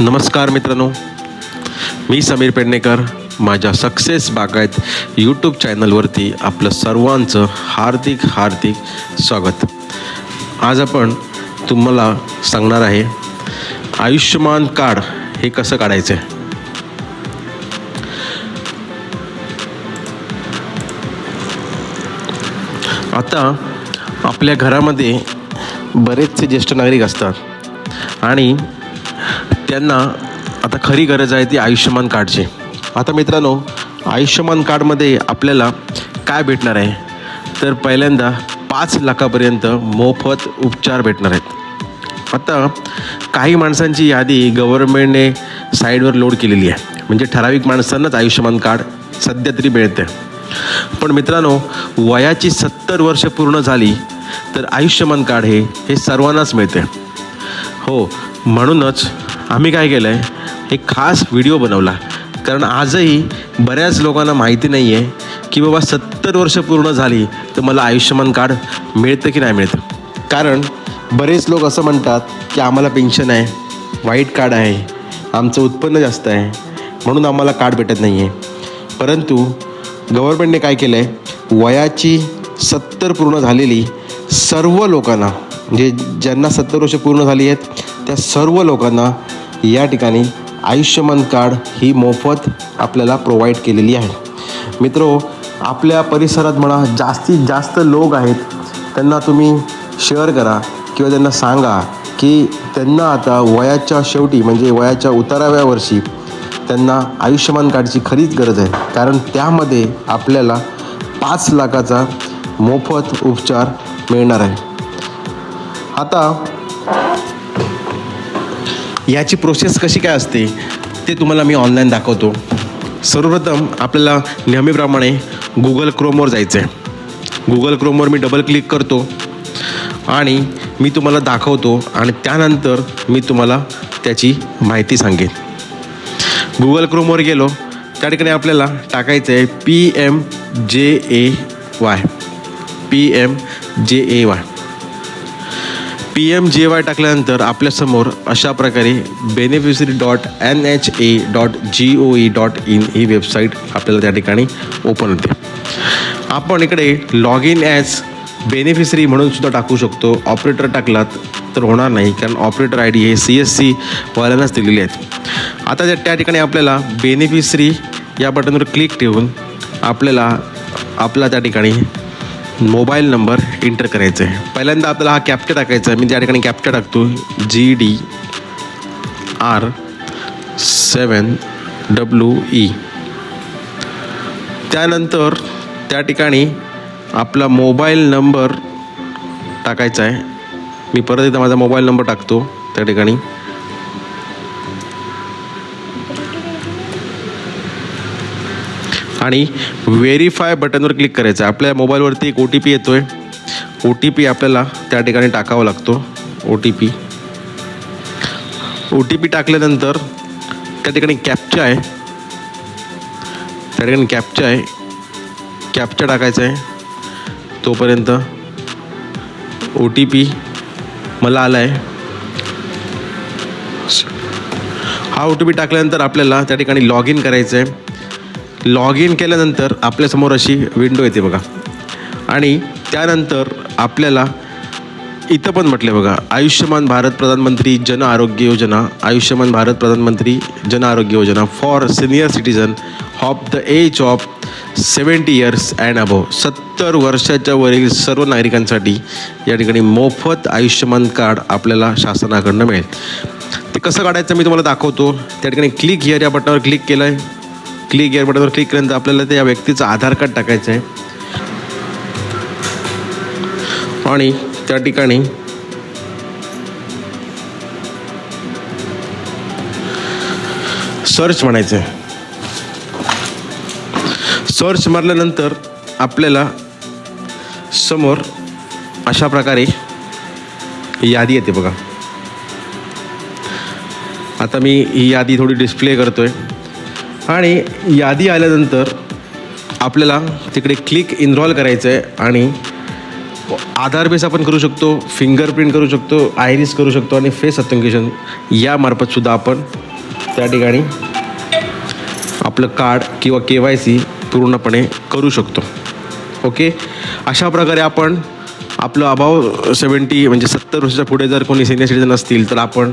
नमस्कार मित्रांनो. मी समीर पेडणेकर. माझ्या सक्सेस बागायत यूट्यूब चॅनलवरती आपलं सर्वांचं हार्दिक हार्दिक स्वागत. आज आपण तुम्हाला सांगणार आहे आयुष्यमान कार्ड हे कसं काढायचं आहे आता आपल्या घरामध्ये बरेचसे ज्येष्ठ नागरिक असतात आणि त्यांना आता खरी गरज आहे ती आयुष्यमान कार्डची. आता मित्रांनो आयुष्यमान कार्डमध्ये आपल्याला काय भेटणार आहे? तर पहिल्यांदा पाच लाखापर्यंत मोफत उपचार भेटणार आहेत. आता काही माणसांची यादी गव्हर्नमेंटने साईडवर लोड केलेली आहे. म्हणजे ठराविक माणसांनाच आयुष्यमान कार्ड सध्या तरी मिळते पण मित्रांनो वयाची सत्तर वर्ष पूर्ण झाली तर आयुष्यमान कार्ड हे हे सर्वांनाच मिळते हो म्हणूनच आम्ही काय केलं आहे एक खास व्हिडिओ बनवला. कारण आजही बऱ्याच लोकांना माहिती नाही आहे की बाबा सत्तर वर्ष पूर्ण झाली तर मला आयुष्यमान कार्ड मिळतं की नाही मिळतं? कारण बरेच लोक असं म्हणतात की आम्हाला पेन्शन आहे वाईट कार्ड आहे आमचं उत्पन्न जास्त आहे म्हणून आम्हाला कार्ड भेटत नाही आहे परंतु गव्हर्नमेंटने काय केलं आहे वयाची सत्तर पूर्ण झालेली सर्व लोकांना म्हणजे ज्यांना सत्तर वर्ष पूर्ण झाली आहेत त्या सर्व लोकांना या ठिकाणी आयुष्यमान कार्ड ही मोफत आपल्याला प्रोव्हाइड केलेली आहे. मित्रो आपल्या परिसरात म्हणा जास्तीत जास्त लोक आहेत त्यांना तुम्ही शेअर करा किंवा त्यांना सांगा की त्यांना आता वयाच्या शेवटी म्हणजे वयाच्या उताराव्या वर्षी त्यांना आयुष्यमान कार्डची खरीच गरज आहे. कारण त्यामध्ये आपल्याला पाच लाखाचा मोफत उपचार मिळणार आहे. आता याची प्रोसेस कशी काय असते ते तुम्हाला मी ऑनलाईन दाखवतो. सर्वप्रथम आपल्याला नेहमीप्रमाणे गुगल क्रोमवर जायचं आहे गुगल क्रोमवर मी डबल क्लिक करतो आणि मी तुम्हाला दाखवतो आणि त्यानंतर मी तुम्हाला त्याची माहिती सांगेन. गुगल क्रोमवर गेलो त्या ठिकाणी आपल्याला टाकायचं आहे P M J A Y P M J A Y P M J Y टाकल्यानंतर आपल्यासमोर अशा प्रकारे beneficiary dot N H A dot G O E dot in he website आपल्याला त्या ठिकाणी ओपन होते. आपण इकडे लॉग इन ॲज बेनिफिशरी म्हणून सुद्धा टाकू शकतो. ऑपरेटर टाकलात तर होणार नाही कारण ऑपरेटर आय डी हे सी एस सी वाल्यांनाच दिलेले आहेत. आता त्या त्या ठिकाणी आपल्याला बेनिफिशरी या बटनवर क्लिक ठेवून आपल्याला आपला त्या ठिकाणी मोबाईल नंबर एंटर करायचा आहे पहिल्यांदा आपल्याला हा कॅप्चा टाकायचा आहे. मी त्या ठिकाणी कॅप्चा टाकतो G D R seven W E त्यानंतर त्या ठिकाणी आपला मोबाईल नंबर टाकायचा आहे. मी परत एकदा माझा मोबाईल नंबर टाकतो त्या ठिकाणी. आणि व्हेरीफाय बटनवर क्लिक करायचं. आहे आपल्या मोबाईलवरती एक ओ टी पी येतो आहे ओ टी पी आपल्याला त्या ठिकाणी टाकावा लागतो. O T P O T P टाकल्यानंतर त्या ठिकाणी कॅपचा आहे. त्या ठिकाणी कॅपचा आहे. कॅपचा टाकायचा आहे तोपर्यंत ओ टी पी मला आला आहे हा ओ टी पी टाकल्यानंतर आपल्याला त्या ठिकाणी लॉग इन करायचं आहे लॉग इन केल्यानंतर आपल्यासमोर अशी विंडो येते बघा. आणि त्यानंतर आपल्याला इथं पण म्हटलं बघा आयुष्यमान भारत प्रधानमंत्री जन आरोग्य योजना Ayushman Bharat Pradhanmantri Jan Arogya Yojana for senior citizen of the age of seventy years and above सत्तर वर्षाच्या वरील सर्व नागरिकांसाठी या ठिकाणी मोफत आयुष्यमान कार्ड आपल्याला शासनाकडनं मिळेल. ते कसं काढायचं मी तुम्हाला दाखवतो. त्या ठिकाणी क्लिक हिअर या बटनावर क्लिक केलं आहे क्लिक या बटनवर क्लिक केल्यानंतर आपल्याला त्या व्यक्तीचं आधार कार्ड टाकायचं आहे. आणि त्या ठिकाणी सर्च म्हणायचं आहे. सर्च मारल्यानंतर आपल्याला समोर अशा प्रकारे यादी येते बघा. आता मी ही यादी थोडी डिस्प्ले करतोय. आणि यादी आल्यानंतर आपल्याला तिकडे क्लिक इनरॉल करायचं आहे आणि आधार बेस आपण करू शकतो फिंगरप्रिंट करू शकतो आयरिस करू शकतो आणि फेस अथेंटिकेशन यामार्फतसुद्धा आपण त्या ठिकाणी आपलं कार्ड किंवा के वाय सी पूर्णपणे करू शकतो. ओके अशा प्रकारे आपण आपलं अबाव सेवन्टी म्हणजे सत्तर वर्षाच्या पुढे जर कोणी सिनियर सिटीजन असतील तर आपण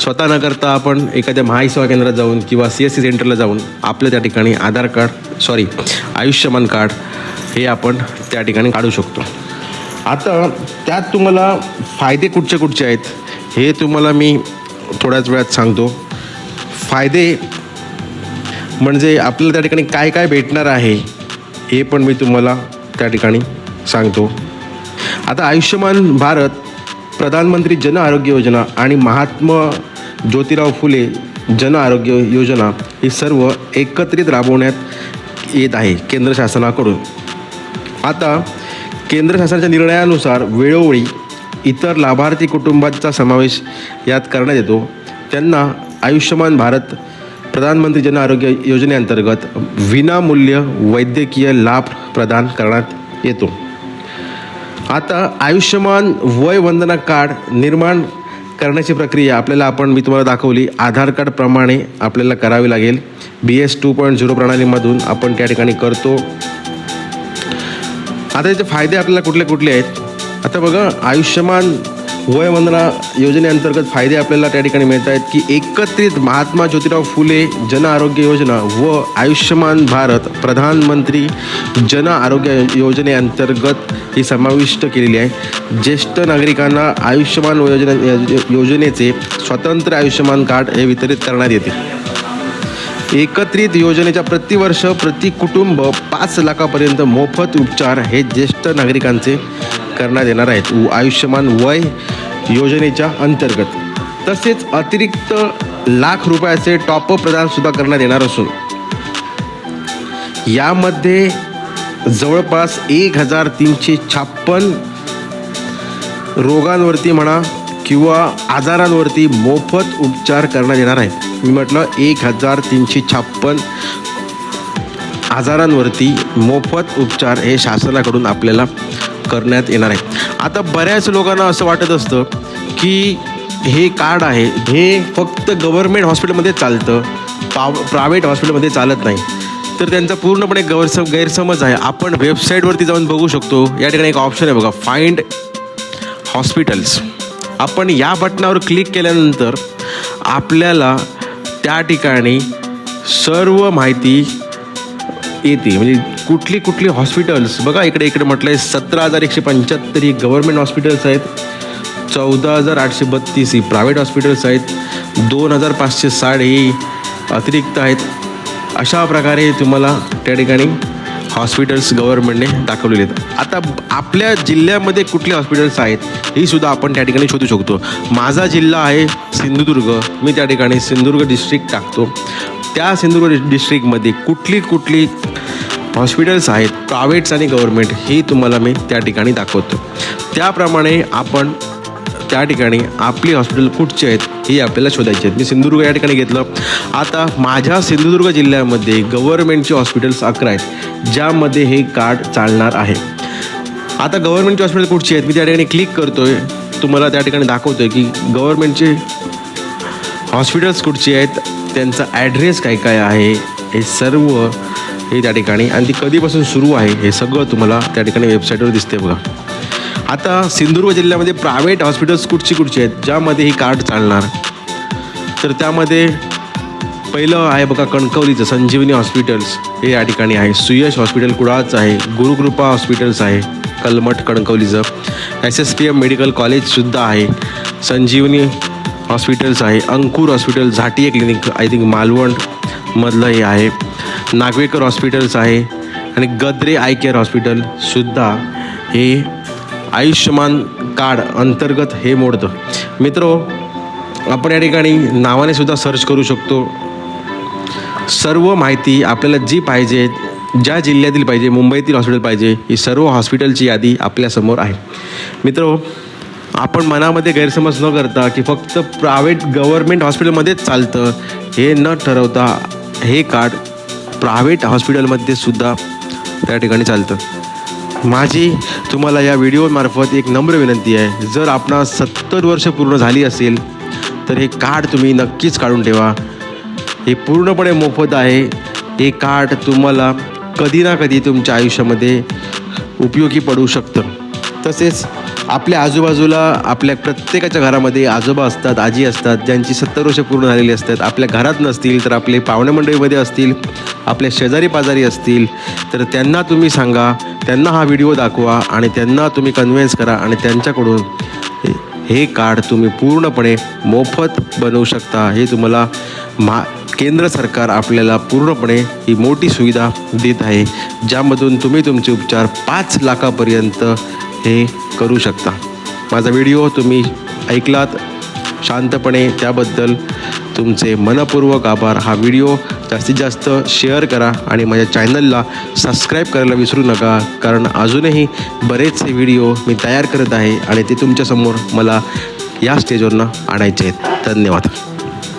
स्वतः न करता आपण एखाद्या महासेवा केंद्रात जाऊन किंवा सी एस सी सेंटरला जाऊन आपलं त्या ठिकाणी Aadhaar card sorry Ayushman card हे आपण त्या ठिकाणी काढू शकतो. आता त्यात तुम्हाला फायदे कुठचे कुठचे आहेत हे तुम्हाला मी थोड्याच वेळात सांगतो. फायदे म्हणजे आपल्याला त्या ठिकाणी काय काय भेटणार आहे हे पण मी तुम्हाला त्या ठिकाणी सांगतो. आता आयुष्यमान भारत प्रधानमंत्री जन आरोग्य योजना आणि महात्मा ज्योतिराव फुले जन आरोग्य योजना ही सर्व एकत्रित राबवण्यात येत आहे केंद्र शासनाकडून. आता केंद्र शासनाच्या निर्णयानुसार वेळोवेळी इतर लाभार्थी कुटुंबाचा समावेश यात करण्यात येतो. त्यांना आयुष्यमान भारत प्रधानमंत्री जन आरोग्य योजनेअंतर्गत विनामूल्य वैद्यकीय लाभ प्रदान करण्यात येतो. आता आयुष्यमान वय वंदना कार्ड निर्माण करण्याची प्रक्रिया आपल्याला आपण मी तुम्हाला दाखवली आधार कार्डप्रमाणे आपल्याला करावी लागेल. B S two point zero प्रणालीमधून आपण त्या ठिकाणी करतो. आता याचे फायदे आपल्याला कुठले कुठले आहेत? आता बघा आयुष्यमान वय वंदना योजनेअंतर्गत फायदे आपल्याला त्या ठिकाणी मिळत आहेत की एकत्रित महात्मा ज्योतिराव फुले जन आरोग्य योजना व आयुष्यमान भारत प्रधानमंत्री जन आरोग्य योजनेअंतर्गत ही समाविष्ट केलेली आहे. ज्येष्ठ नागरिकांना आयुष्यमान योजना योजनेचे स्वतंत्र आयुष्यमान कार्ड हे वितरित करण्यात येते. एकत्रित योजनेच्या प्रतिवर्ष प्रति कुटुंब पाच लाखापर्यंत मोफत उपचार हे ज्येष्ठ नागरिकांचे करण्यात येणार आहेत. व आयुष्यमान वय योजनेच्या अंतर्गत. तसेच अतिरिक्त लाख रुपयाचे टॉपअप प्रदानसुद्धा करण्यात येणार असून यामध्ये जवळपास एक हजार तीनशे छप्पन रोगांवरती म्हणा किंवा आजारांवरती मोफत उपचार करण्यात येणार आहेत. मी म्हटलं एक हजार तीनशे छप्पन आजारांवरती मोफत उपचार हे शासनाकडून आपल्याला करण्यात येणार आहे. आता बऱ्याच लोकांना असं वाटत असतं की हे कार्ड आहे हे फक्त गव्हर्मेंट हॉस्पिटलमध्ये चालतं पाव प्रायव्हेट हॉस्पिटलमध्ये चालत नाही. तर त्यांचा पूर्णपणे गैरसम गैरसमज आहे. आपण वेबसाईटवरती जाऊन बघू शकतो. या ठिकाणी एक ऑप्शन आहे बघा फाइंड हॉस्पिटल्स आपण या बटनावर क्लिक केल्यानंतर आपल्याला त्या ठिकाणी सर्व माहिती येते. म्हणजे कुठली कुठली हॉस्पिटल्स बघा इकडे इकडे म्हटलं आहे सतरा हजार एकशे पंच्याहत्तर ही गव्हर्मेंट हॉस्पिटल्स आहेत. चौदा हजार आठशे बत्तीस ही प्रायव्हेट हॉस्पिटल्स आहेत. दोन हजार पाचशे साठ ही अतिरिक्त आहेत. अशा प्रकारे तुम्हाला त्या ठिकाणी हॉस्पिटल्स गव्हर्नमेंटने दाखवलेले आहेत. आता आपल्या जिल्ह्यामध्ये कुठले हॉस्पिटल्स आहेत ही सुद्धा आपण त्या ठिकाणी शोधू शकतो. माझा जिल्हा आहे सिंधुदुर्ग. मी त्या ठिकाणी सिंधुदुर्ग डिस्ट्रिक्ट टाकतो. त्या सिंधुदुर्ग डिस्ट्रिक्टमध्ये कुठली कुठली हॉस्पिटल्स आहेत प्रायव्हेट्स आणि गव्हर्मेंट ही तुम्हाला मी त्या ठिकाणी दाखवतो. त्याप्रमाणे आपण त्या ठिकाणी आपली हॉस्पिटल कुठचे आहेत हे आपल्याला शोधायचे आहेत. मी सिंधुदुर्ग या ठिकाणी घेतलं. आता माझ्या सिंधुदुर्ग जिल्ह्यामध्ये गव्हर्मेंटचे हॉस्पिटल्स अकरा आहेत ज्यामध्ये हे कार्ड चालणार आहे. आता गव्हर्मेंटचे हॉस्पिटल कुठचे आहेत मी त्या ठिकाणी क्लिक करतो आहे तुम्हाला त्या ठिकाणी दाखवतो आहे की गव्हर्मेंटचे हॉस्पिटल्स कुठचे आहेत त्यांचा ॲड्रेस काय काय आहे हे सर्व हे त्या ठिकाणी. आणि ती कधीपासून सुरू आहे हे सगळं तुम्हाला त्या ठिकाणी वेबसाईटवर दिसते बघा. आता सिंधुदुर्ग जिल्ह्यामध्ये प्रायव्हेट हॉस्पिटल्स कुठची कुठची आहेत ज्यामध्ये ही कार्ड चालणार? तर त्यामध्ये पहिलं आहे बघा कणकवलीचं संजीवनी हॉस्पिटल्स हे या ठिकाणी आहे. सुयश हॉस्पिटल कुडाळचं आहे. गुरुकृपा हॉस्पिटल्स आहे. Kalmath कणकवलीचं. S S P M medical कॉलेजसुद्धा आहे. संजीवनी हॉस्पिटल्स आहे. Ankur hospital झाटिया clinic I think मालवणमधलं हे आहे. नागवेकर हॉस्पिटल्स आहे आणि गद्रे आय केअर हॉस्पिटलसुद्धा हे आयुष्यमान कार्ड अंतर्गत हे मोडतं. मित्रो आपण या ठिकाणी नावाने सुद्धा सर्च करू शकतो. सर्व माहिती आपल्याला जी पाहिजे ज्या जिल्ह्यातील पाहिजे मुंबईतील हॉस्पिटल पाहिजे ही सर्व हॉस्पिटलची यादी आपल्यासमोर आहे. मित्रो आपण मनामध्ये गैरसमज न करता की फक्त प्रायव्हेट गव्हर्मेंट हॉस्पिटलमध्येच चालतं हे न ठरवता हे कार्ड प्रायव्हेट हॉस्पिटलमध्ये सुद्धा त्या ठिकाणी चालतं. माझी तुम्हाला या व्हिडिओमार्फत एक नम्र विनंती आहे. जर आपणा सत्तर वर्ष पूर्ण झाली असेल तर हे कार्ड तुम्ही नक्कीच काढून ठेवा. हे पूर्णपणे मोफत आहे. हे कार्ड तुम्हाला कधी ना कधी तुमच्या आयुष्यामध्ये उपयोगी पडू शकतं. तसेच आपल्या आजूबाजूला आपल्या प्रत्येकाच्या घरामध्ये आजोबा असतात आजी असतात ज्यांची सत्तर वर्ष पूर्ण झालेली असतात आपल्या घरात नसतील तर आपले पाहुणे मंडळीमध्ये असतील आपल्या शेजारी पाजारी असतील तर त्यांना तुम्ही सांगा त्यांना हा व्हिडिओ दाखवा आणि त्यांना तुम्ही कन्व्हिन्स करा आणि त्यांच्याकडून हे- हे कार्ड तुम्ही पूर्णपणे मोफत बनवू शकता. हे तुम्हाला मा केंद्र सरकार आपल्याला पूर्णपणे ही मोठी सुविधा देत आहे ज्यामधून तुम्ही तुमचे उपचार पाच लाखापर्यंत हे करू शकता. माझा व्हिडिओ तुम्ही ऐकलात शांतपणे त्याबद्दल तुमचे मनपूर्वक आभार. हा व्हिडिओ जास्तीत जास्त शेअर करा आणि माझ्या चॅनलला सबस्क्राईब करायला विसरू नका. कारण अजूनही बरेचसे व्हिडिओ मी तयार करत आहे आणि ते तुमच्यासमोर मला या स्टेजवरनं आणायचे आहेत. धन्यवाद.